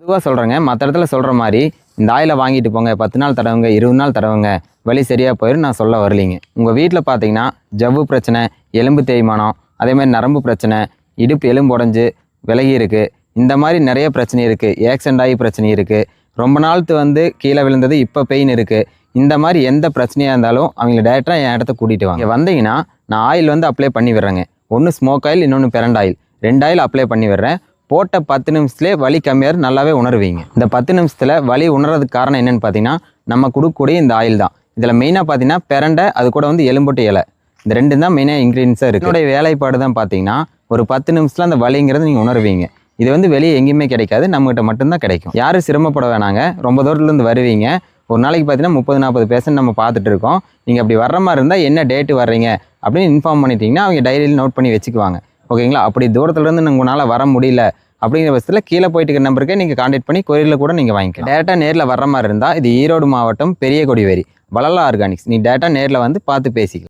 பொதுவாக சொல்கிறேங்க மற்ற இடத்துல சொல்கிற மாதிரி இந்த ஆயிலை வாங்கிட்டு போங்க பத்து நாள் தடவுங்க இருபது நாள் தடவுங்க வலி சரியாக போயிடும் நான் சொல்ல வரலைங்க. உங்கள் வீட்டில் பார்த்தீங்கன்னா ஜவ்வு பிரச்சனை எலும்பு தேய்மானம் அதே மாதிரி நரம்பு பிரச்சனை இடுப்பு எலும்பு உடஞ்சி விலகி இருக்குது இந்த மாதிரி நிறைய பிரச்சனை இருக்குது ஆக்சிடென்ட் ஆகி பிரச்சனை இருக்குது ரொம்ப நாளுக்கு வந்து கீழே விழுந்தது இப்போ பெயின் இருக்குது இந்த மாதிரி எந்த பிரச்சனையாக இருந்தாலும் அவங்கள டேரெக்டாக என் இடத்த கூட்டிகிட்டு வாங்க. வந்தீங்கன்னா நான் ஆயில் வந்து அப்ளை பண்ணி விடுறேங்க. ஒன்று ஸ்மோக் ஆயில் இன்னொன்று பெரண்ட் ஆயில். ரெண்டு ஆயில் அப்ளை பண்ணி விடுறேன். போட்ட பத்து நிமிஷத்துலேயே வலி கம்மியாக நல்லாவே உணர்வீங்க. இந்த பத்து நிமிஷத்தில் வலி உணர்றதுக்கு காரணம் என்னன்னு பார்த்தீங்கன்னா நம்ம கொடுக்கக்கூடிய இந்த ஆயில் தான். இதில் மெயினாக பார்த்தீங்கன்னா பெரண்டை அது கூட வந்து எலும்பொட்டு இலை. இந்த ரெண்டு தான் மெயினாக இன்க்ரீடியன்ஸாக இருக்குது என்னுடைய வேலைப்பாடு தான் பார்த்தீங்கன்னா ஒரு பத்து நிமிஷத்தில் அந்த வலிங்கிறத நீங்கள் உணர்வீங்க. இது வந்து வெளியே எங்கேயுமே கிடைக்காது நம்மகிட்ட மட்டும்தான் கிடைக்கும். யாரும் சிரமப்பட வேணாங்க. ரொம்ப தூரத்துலேருந்து வருவீங்க. ஒரு நாளைக்கு பார்த்தீங்கன்னா முப்பது நாற்பது பேஷண்ட் நம்ம பார்த்துட்டு இருக்கோம். நீங்கள் அப்படி வர்ற மாதிரி இருந்தால் என்ன டேட்டு வர்றீங்க? அப்படின்னு இன்ஃபார்ம் பண்ணிட்டீங்கன்னா அவங்க டைரியில் நோட் பண்ணி வச்சுக்குவாங்க. ஓகேங்களா? அப்படி தூரத்துலேருந்து உங்களால் வர முடியல அப்படிங்கிற பட்சத்தில் கீழே போயிட்டு இருக்கிற நம்பருக்கே நீங்கள் காண்டாக்ட் பண்ணி கொரியரில் கூட நீங்கள் வாங்கிக்கலாம். டேரெக்டாக நேரில் வர மாதிரி இருந்தால் இது ஈரோடு மாவட்டம் பெரிய கொடிவேரி வளலா ஆர்கானிக்ஸ் நீ டேரெக்டாக நேரில் வந்து பார்த்து பேசிக்கலாம்.